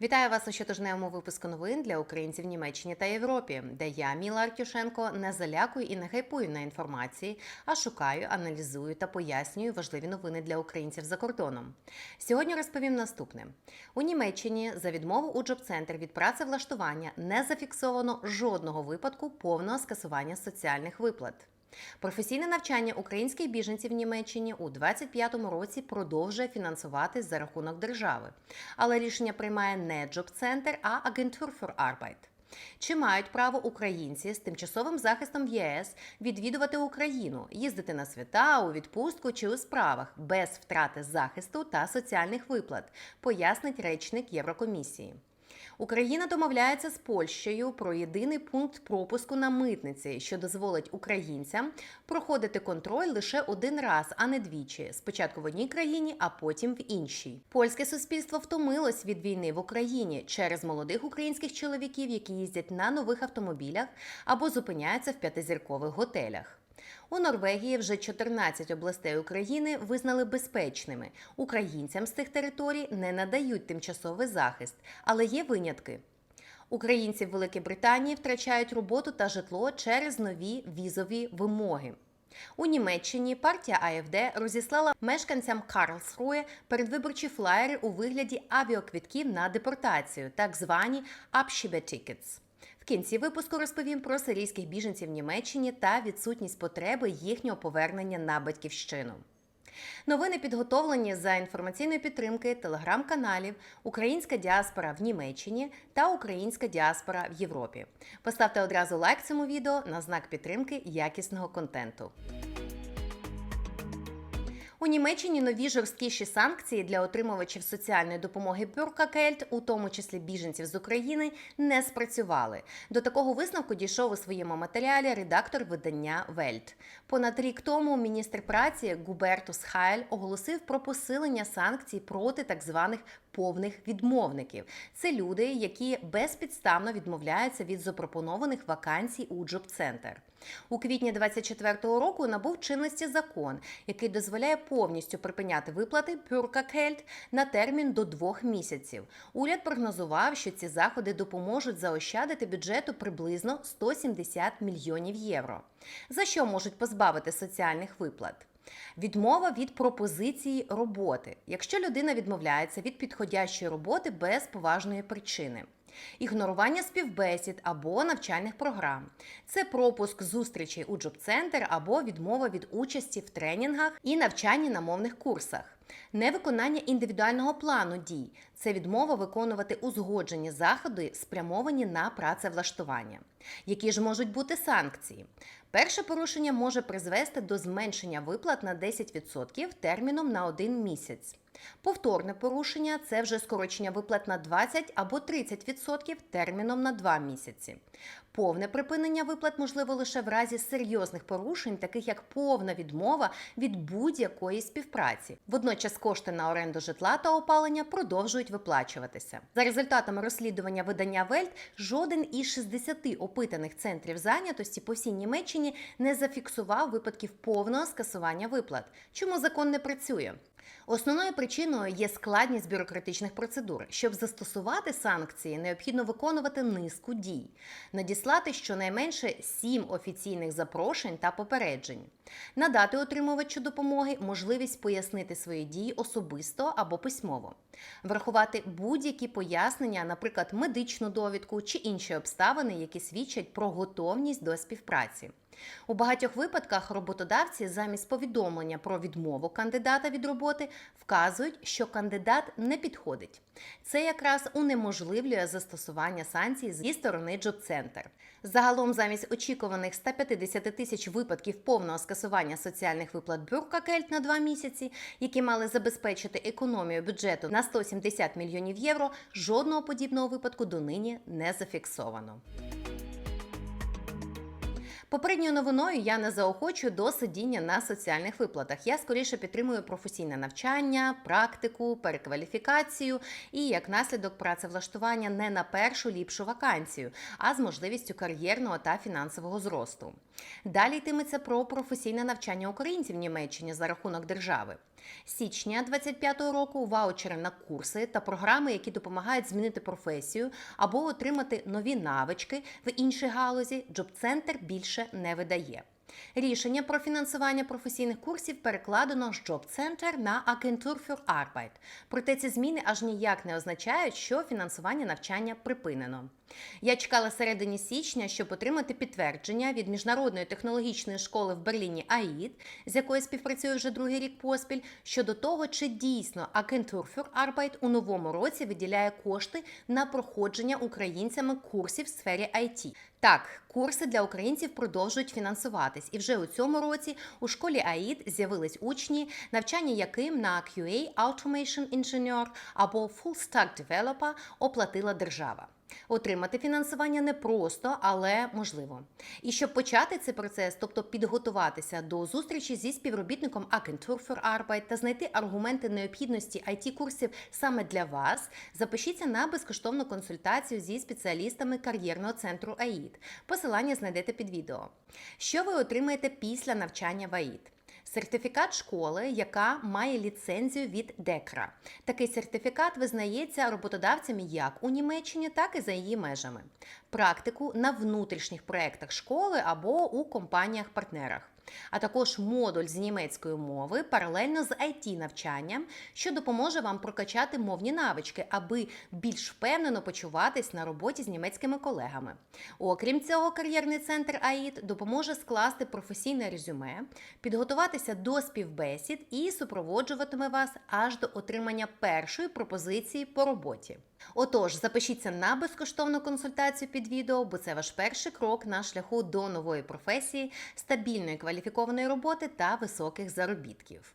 Вітаю вас у щотижневому випуску новин для українців в Німеччині та Європі, де я, Міла Артюшенко, не залякую і не хайпую на інформації, а шукаю, аналізую та пояснюю важливі новини для українців за кордоном. Сьогодні розповім наступне: у Німеччині за відмову у джоб-центр від працевлаштування не зафіксовано жодного випадку повного скасування соціальних виплат. Професійне навчання українських біженців в Німеччині у 2025 році продовжує фінансувати за рахунок держави, але рішення приймає не Джоб-центр, а Агентур für Arbeit. Чи мають право українці з тимчасовим захистом в ЄС відвідувати Україну, їздити на свята, у відпустку чи у справах без втрати захисту та соціальних виплат, пояснить речник Єврокомісії. Україна домовляється з Польщею про єдиний пункт пропуску на митниці, що дозволить українцям проходити контроль лише один раз, а не двічі. Спочатку в одній країні, а потім в іншій. Польське суспільство втомилось від війни в Україні через молодих українських чоловіків, які їздять на нових автомобілях або зупиняються в п'ятизіркових готелях. У Норвегії вже 14 областей України визнали безпечними. Українцям з цих територій не надають тимчасовий захист, але є винятки. Українці в Великій Британії втрачають роботу та житло через нові візові вимоги. У Німеччині партія АФД розіслала мешканцям Карлсрує передвиборчі флаєри у вигляді авіаквитків на депортацію, так звані Abschiebetickets. Кінці випуску розповім про сирійських біженців в Німеччині та відсутність потреби їхнього повернення на батьківщину. Новини підготовлені за інформаційної підтримки телеграм-каналів Українська діаспора в Німеччині та Українська діаспора в Європі. Поставте одразу лайк цьому відео на знак підтримки якісного контенту. У Німеччині нові жорсткіші санкції для отримувачів соціальної допомоги Бюркакельт, у тому числі біженців з України, не спрацювали. До такого висновку дійшов у своєму матеріалі редактор видання Вельт. Понад рік тому міністр праці Губертус Хайль оголосив про посилення санкцій проти так званих повних відмовників. Це люди, які безпідставно відмовляються від запропонованих вакансій у Джоб-центр. У квітні 24-го року набув чинності закон, який дозволяє повністю припиняти виплати Бюркакельт на термін до двох місяців. Уряд прогнозував, що ці заходи допоможуть заощадити бюджету приблизно 170 мільйонів євро. За що можуть позбавити соціальних виплат? Відмова від пропозиції роботи, якщо людина відмовляється від підходящої роботи без поважної причини. Ігнорування співбесід або навчальних програм. Це пропуск зустрічей у джоб-центр або відмова від участі в тренінгах і навчанні на мовних курсах. Невиконання індивідуального плану дій це відмова виконувати узгоджені заходи, спрямовані на працевлаштування. Які ж можуть бути санкції? Перше порушення може призвести до зменшення виплат на 10% терміном на один місяць. Повторне порушення це вже скорочення виплат на 20 або 30% терміном на 2 місяці. Повне припинення виплат можливо лише в разі серйозних порушень, таких як повна відмова від будь-якої співпраці. Водночас кошти на оренду житла та опалення продовжують виплачуватися. За результатами розслідування видання Вельт, жоден із 60 опитаних центрів зайнятості по всій Німеччині не зафіксував випадків повного скасування виплат. Чому закон не працює? Основною причиною є складність бюрократичних процедур. Щоб застосувати санкції, необхідно виконувати низку дій, надіслати щонайменше сім офіційних запрошень та попереджень, надати отримувачу допомоги можливість пояснити свої дії особисто або письмово, врахувати будь-які пояснення, наприклад, медичну довідку чи інші обставини, які свідчать про готовність до співпраці. У багатьох випадках роботодавці замість повідомлення про відмову кандидата від роботи вказують, що кандидат не підходить. Це якраз унеможливлює застосування санкцій зі сторони Джоб-центр. Загалом, замість очікуваних 150 тисяч випадків повного скасування соціальних виплат Бюркакельт на два місяці, які мали забезпечити економію бюджету на 170 мільйонів євро, жодного подібного випадку донині не зафіксовано. Попередньою новиною я не заохочую до сидіння на соціальних виплатах. Я скоріше підтримую професійне навчання, практику, перекваліфікацію і як наслідок працевлаштування не на першу ліпшу вакансію, а з можливістю кар'єрного та фінансового зросту. Далі йтиметься про професійне навчання українців в Німеччині за рахунок держави. З Січня 25-го року ваучери на курси та програми, які допомагають змінити професію або отримати нові навички в іншій галузі, Джоб-центр більше не видає. Рішення про фінансування професійних курсів перекладено з Center на Agentur für Arbeit. Проте ці зміни аж ніяк не означають, що фінансування навчання припинено. Я чекала середині січня, щоб отримати підтвердження від міжнародної технологічної школи в Берліні АІД, з якою співпрацюю вже другий рік поспіль, щодо того, чи дійсно für Arbeit у новому році виділяє кошти на проходження українцями курсів в сфері IT. Так, курси для українців продовжують фінансуватись, і вже у цьому році у школі АІД з'явились учні, навчання яким на QA Automation Engineer або Full Stack Developer оплатила держава. Отримати фінансування непросто, але можливо. І щоб почати цей процес, тобто підготуватися до зустрічі зі співробітником Agentur für Arbeit та знайти аргументи необхідності it курсів саме для вас, запишіться на безкоштовну консультацію зі спеціалістами кар'єрного центру АІД. Посилання знайдете під відео. Що ви отримаєте після навчання в АІД? Сертифікат школи, яка має ліцензію від ДЕКРА. Такий сертифікат визнається роботодавцями як у Німеччині, так і за її межами. Практику на внутрішніх проєктах школи або у компаніях-партнерах. А також модуль з німецької мови паралельно з it навчанням, що допоможе вам прокачати мовні навички, аби більш впевнено почуватись на роботі з німецькими колегами. Окрім цього, кар'єрний центр АІД допоможе скласти професійне резюме, підготуватися до співбесід і супроводжуватиме вас аж до отримання першої пропозиції по роботі. Отож, запишіться на безкоштовну консультацію під відео, бо це ваш перший крок на шляху до нової професії, стабільної кваліфікованої роботи та високих заробітків.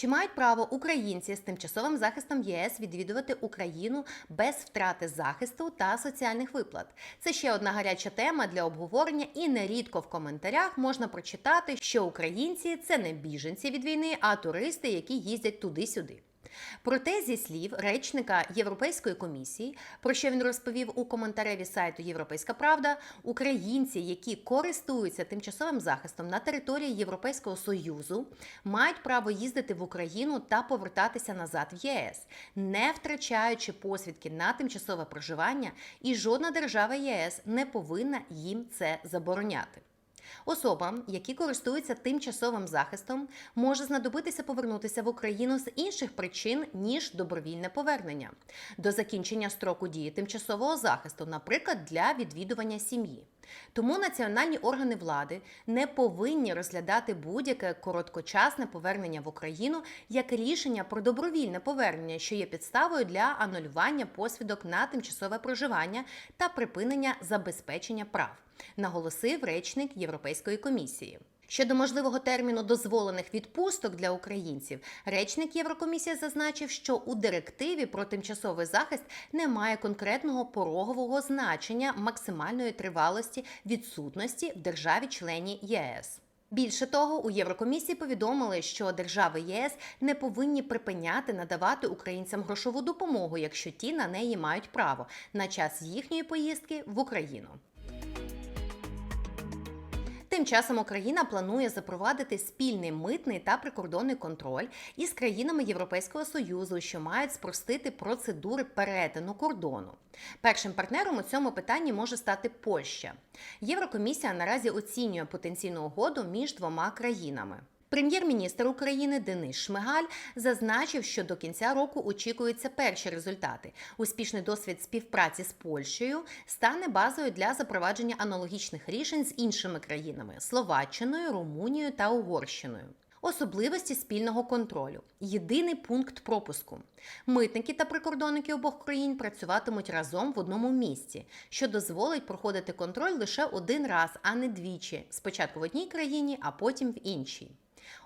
Чи мають право українці з тимчасовим захистом ЄС відвідувати Україну без втрати захисту та соціальних виплат? Це ще одна гаряча тема для обговорення, і нерідко в коментарях можна прочитати, що українці це не біженці від війни, а туристи, які їздять туди-сюди. Проте, зі слів речника Європейської комісії, про що він розповів у коментареві сайту Європейська Правда, українці, які користуються тимчасовим захистом на території Європейського Союзу, мають право їздити в Україну та повертатися назад в ЄС, не втрачаючи посвідки на тимчасове проживання, і жодна держава ЄС не повинна їм це забороняти. Особам, які користуються тимчасовим захистом, може знадобитися повернутися в Україну з інших причин ніж добровільне повернення до закінчення строку дії тимчасового захисту, наприклад, для відвідування сім'ї. Тому національні органи влади не повинні розглядати будь-яке короткочасне повернення в Україну як рішення про добровільне повернення, що є підставою для анулювання посвідок на тимчасове проживання та припинення забезпечення прав, наголосив речник Європейської комісії. Щодо можливого терміну дозволених відпусток для українців, речник Єврокомісії зазначив, що у директиві про тимчасовий захист немає конкретного порогового значення максимальної тривалості відсутності в державі-члені ЄС. Більше того, у Єврокомісії повідомили, що держави ЄС не повинні припиняти надавати українцям грошову допомогу, якщо ті на неї мають право на час їхньої поїздки в Україну. Тим часом Україна планує запровадити спільний митний та прикордонний контроль із країнами Європейського союзу, що мають спростити процедури перетину кордону. Першим партнером у цьому питанні може стати Польща. Єврокомісія наразі оцінює потенційну угоду між двома країнами. Прем'єр-міністр України Денис Шмигаль зазначив, що до кінця року очікуються перші результати. Успішний досвід співпраці з Польщею стане базою для запровадження аналогічних рішень з іншими країнами Словаччиною, Румунією та Угорщиною. Особливості спільного контролю. Єдиний пункт пропуску. Митники та прикордонники обох країн працюватимуть разом в одному місці, що дозволить проходити контроль лише один раз, а не двічі. Спочатку в одній країні, а потім в іншій.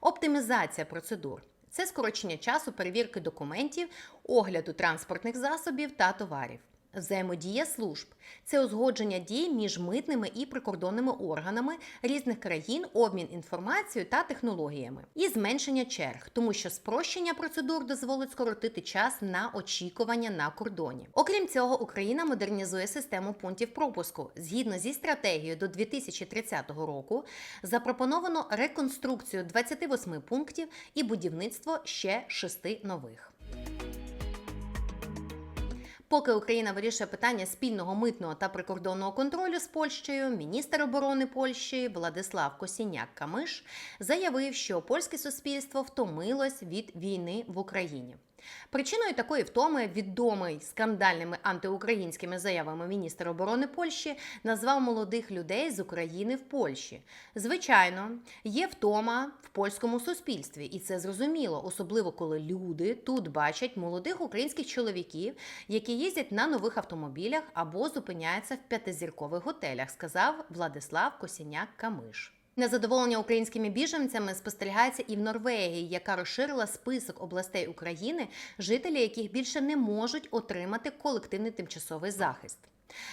Оптимізація процедур. Це скорочення часу перевірки документів, огляду транспортних засобів та товарів. Взаємодія служб це узгодження дій між митними і прикордонними органами різних країн, обмін інформацією та технологіями, і зменшення черг, тому що спрощення процедур дозволить скоротити час на очікування на кордоні. Окрім цього, Україна модернізує систему пунктів пропуску. Згідно зі стратегією до 2030 року запропоновано реконструкцію 28 пунктів і будівництво ще шести нових. Поки Україна вирішує питання спільного митного та прикордонного контролю з Польщею, міністр оборони Польщі Владислав Косіняк Камиш заявив, що польське суспільство втомилось від війни в Україні. Причиною такої втоми відомий скандальними антиукраїнськими заявами міністр оборони Польщі назвав молодих людей з України в Польщі. Звичайно, є втома в польському суспільстві, і це зрозуміло, особливо коли люди тут бачать молодих українських чоловіків, які їздять на нових автомобілях або зупиняються в п'ятизіркових готелях, сказав Владислав Косіняк Камиш. Незадоволення українськими біженцями спостерігається і в Норвегії, яка розширила список областей України, жителі яких більше не можуть отримати колективний тимчасовий захист.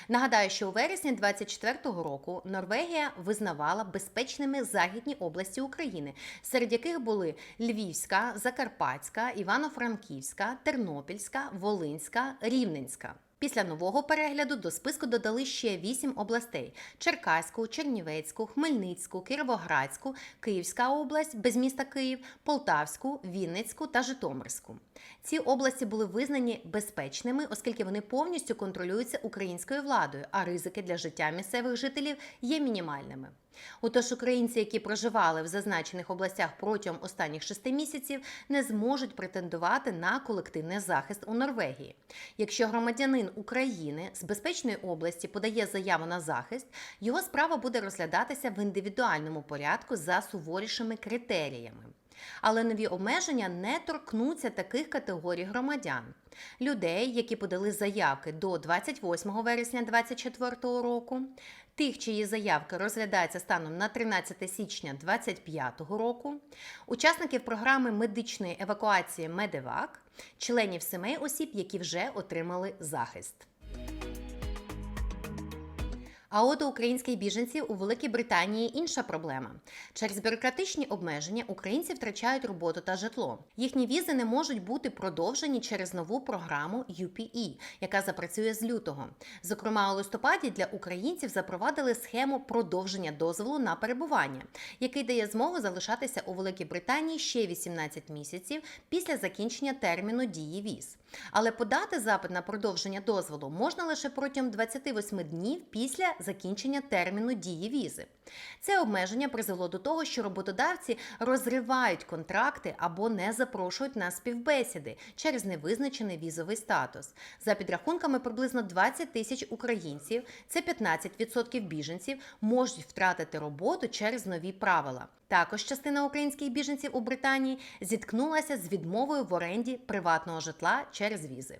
Нагадаю, що у вересні 24-го року Норвегія визнавала безпечними західні області України, серед яких були Львівська, Закарпатська, Івано-Франківська, Тернопільська, Волинська, Рівненська. Після нового перегляду до списку додали ще вісім областей: Черкаську, Чернівецьку, Хмельницьку, Кіровоградську, Київська область без міста Київ, Полтавську, Вінницьку та Житомирську. Ці області були визнані безпечними, оскільки вони повністю контролюються українською владою, а ризики для життя місцевих жителів є мінімальними. Отож, українці, які проживали в зазначених областях протягом останніх шести місяців, не зможуть претендувати на колективний захист у Норвегії. Якщо громадянин України з безпечної області подає заяву на захист, його справа буде розглядатися в індивідуальному порядку за суворішими критеріями. Але нові обмеження не торкнуться таких категорій громадян: людей, які подали заявки до 28 вересня 2024 року, тих, чиї заявки розглядаються станом на 13 січня 2025 року, учасників програми медичної евакуації Медевак, членів сімей осіб, які вже отримали захист. А от у українських біженців у Великій Британії інша проблема. Через бюрократичні обмеження українці втрачають роботу та житло. Їхні візи не можуть бути продовжені через нову програму UPE, яка запрацює з лютого. Зокрема, у листопаді для українців запровадили схему продовження дозволу на перебування, який дає змогу залишатися у Великій Британії ще 18 місяців після закінчення терміну дії віз. Але подати запит на продовження дозволу можна лише протягом 28 днів після закінчення терміну дії візи. Це обмеження призвело до того, що роботодавці розривають контракти або не запрошують на співбесіди через невизначений візовий статус. За підрахунками, приблизно 20 тисяч українців, це 15% біженців, можуть втратити роботу через нові правила. Також частина українських біженців у Британії зіткнулася з відмовою в оренді приватного житла через візи.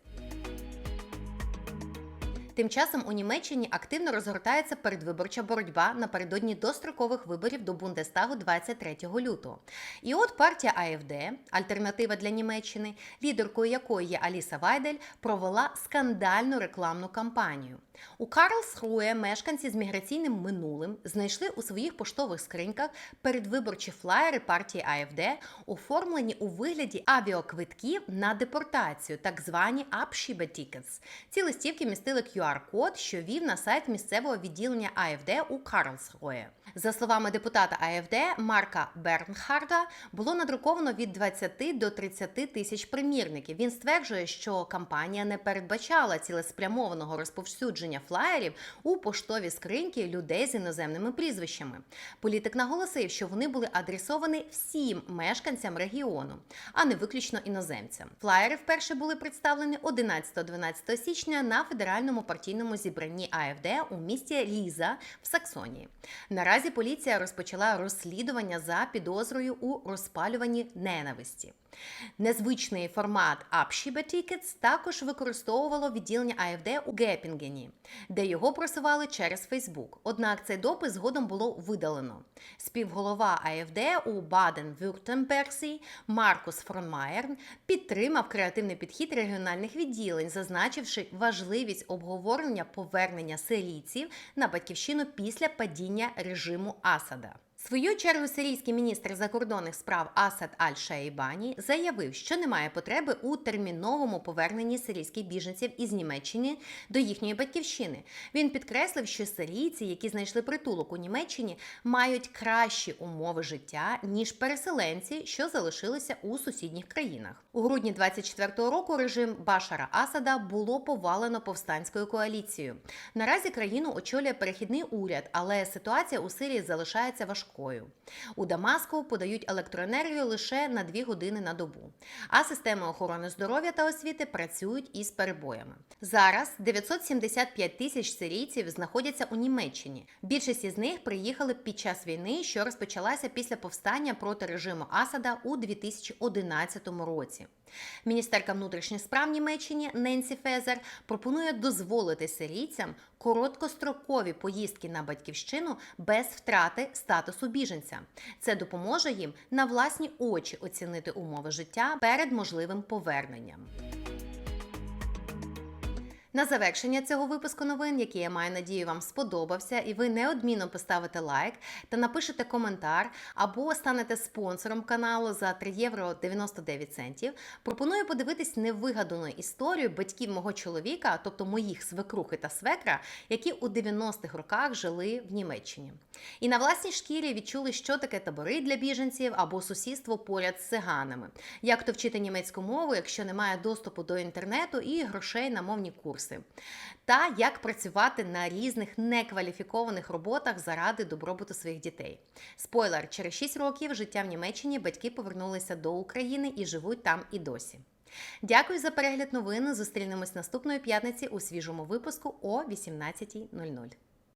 Тим часом у Німеччині активно розгортається передвиборча боротьба напередодні дострокових виборів до Бундестагу 23 лютого. І от партія АФД, альтернатива для Німеччини, лідеркою якої є Аліса Вайдель, провела скандальну рекламну кампанію. У Карлсруе мешканці з міграційним минулим знайшли у своїх поштових скриньках передвиборчі флаєри партії АФД, оформлені у вигляді авіаквитків на депортацію, так звані Abschiebetickets. Ці листівки містили QR-код, що вів на сайт місцевого відділення АФД у Карлсруе. За словами депутата АФД Марка Бернхарда, було надруковано від 20 до 30 тисяч примірників. Він стверджує, що кампанія не передбачала цілеспрямованого розповсюдження флаєрів у поштові скриньки людей з іноземними прізвищами. Політик наголосив, що вони були адресовані всім мешканцям регіону, а не виключно іноземцям. Флаєри вперше були представлені 11-12 січня на федеральному партійному зібранні АФД у місті Ліза в Саксонії. Наразі поліція розпочала розслідування за підозрою у розпалюванні ненависті. Незвичний формат Tickets також використовувало відділення АФД у Гепінгені, де його просували через Фейсбук. Однак цей допис згодом було видалено. Співголова АФД у Баден-Вюртемберзі Маркус Фронмаєр підтримав креативний підхід регіональних відділень, зазначивши важливість обговорення повернення сирійців на батьківщину після падіння режиму Асада. Свою чергу сирійський міністр закордонних справ Асад Аль-Шаїбані заявив, що немає потреби у терміновому поверненні сирійських біженців із Німеччини до їхньої батьківщини. Він підкреслив, що сирійці, які знайшли притулок у Німеччині, мають кращі умови життя ніж переселенці, що залишилися у сусідніх країнах. У грудні 24-го року режим Башара Асада було повалено повстанською коаліцією. Наразі країну очолює перехідний уряд, але ситуація у Сирії залишається важкою. У Дамаску подають електроенергію лише на 2 години на добу, а системи охорони здоров'я та освіти працюють із перебоями. Зараз 975 тисяч сирійців знаходяться у Німеччині. Більшість із них приїхали під час війни, що розпочалася після повстання проти режиму Асада у 2011 році. Міністерка внутрішніх справ Німеччини Ненсі Фезер пропонує дозволити сирійцям короткострокові поїздки на батьківщину без втрати статусу біженця. Це допоможе їм на власні очі оцінити умови життя перед можливим поверненням. На завершення цього випуску новин, який я маю надію вам сподобався, і ви неодмінно поставите лайк та напишете коментар або станете спонсором каналу за 3 євро 99 центів. Пропоную подивитись невигадану історію батьків мого чоловіка, тобто моїх свекрухи та свекра, які у 90-х роках жили в Німеччині. І на власній шкірі відчули, що таке табори для біженців або сусідство поряд з циганами. Як то вчити німецьку мову, якщо немає доступу до інтернету і грошей на мовні курси та як працювати на різних некваліфікованих роботах заради добробуту своїх дітей. Спойлер: через 6 років життя в Німеччині батьки повернулися до України і живуть там і досі. Дякую за перегляд новин. Зустрінемось наступної п'ятниці у свіжому випуску о 18.00.